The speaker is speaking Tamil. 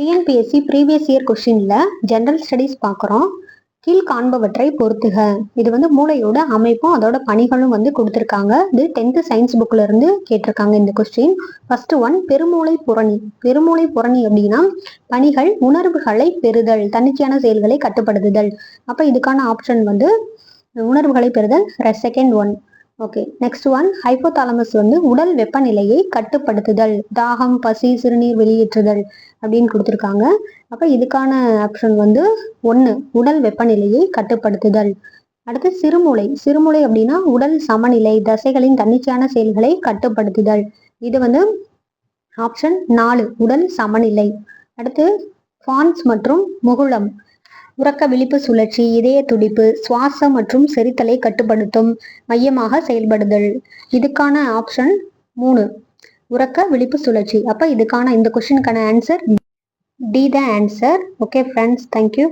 டிஎன்பிஎஸ்சி ப்ரீவியஸ் இயர் கொஷினில் ஜென்ரல் ஸ்டடீஸ் பார்க்குறோம். கீழ் காண்பவற்றை பொறுத்துக. இது வந்து மூளையோட அமைப்பும் அதோட பணிகளும் வந்து கொடுத்துருக்காங்க. இது டென்த்து சயின்ஸ் புக்கில் இருந்து கேட்டிருக்காங்க இந்த கொஸ்டின் ஃபர்ஸ்ட் ஒன் பெருமூளை புரணி பெருமூளை புரணி அப்படின்னா பணிகள் உணர்வுகளை பெறுதல் தன்னிச்சையான செயல்களை கட்டுப்படுத்துதல். அப்போ இதுக்கான ஆப்ஷன் வந்து உணர்வுகளை பெறுதல். Second one okay next one hypothalamus வந்து உடல் வெப்பநிலையை கட்டுப்படுத்துதல் தாகம் பசி சிறுநீர் வெளியேற்றுதல் அப்படின்னு கொடுத்துருக்காங்க. அப்போ இதுக்கான ஆப்ஷன் வந்து ஒன்று உடல் வெப்பநிலையை கட்டுப்படுத்துதல். அடுத்து சிறுமூளை சிறுமூளை அப்படின்னா உடல் சமநிலை தசைகளின் தன்னிச்சையான செயல்களை கட்டுப்படுத்துதல். இது வந்து ஆப்ஷன் நாலு உடல் சமநிலை. அடுத்து ஃபான்ஸ் மற்றும் முகுளம். உறக்க விழிப்பு சுழற்சி இதய துடிப்பு சுவாசம் மற்றும் செரித்தலை கட்டுப்படுத்தும் மையமாக செயல்படுதல். இதுக்கான ஆப்ஷன் மூணு. உறக்க விழிப்பு சுழற்சி. அப்போ இதுக்கான இந்த கொஷினுக்கான answer D the answer okay friends thank you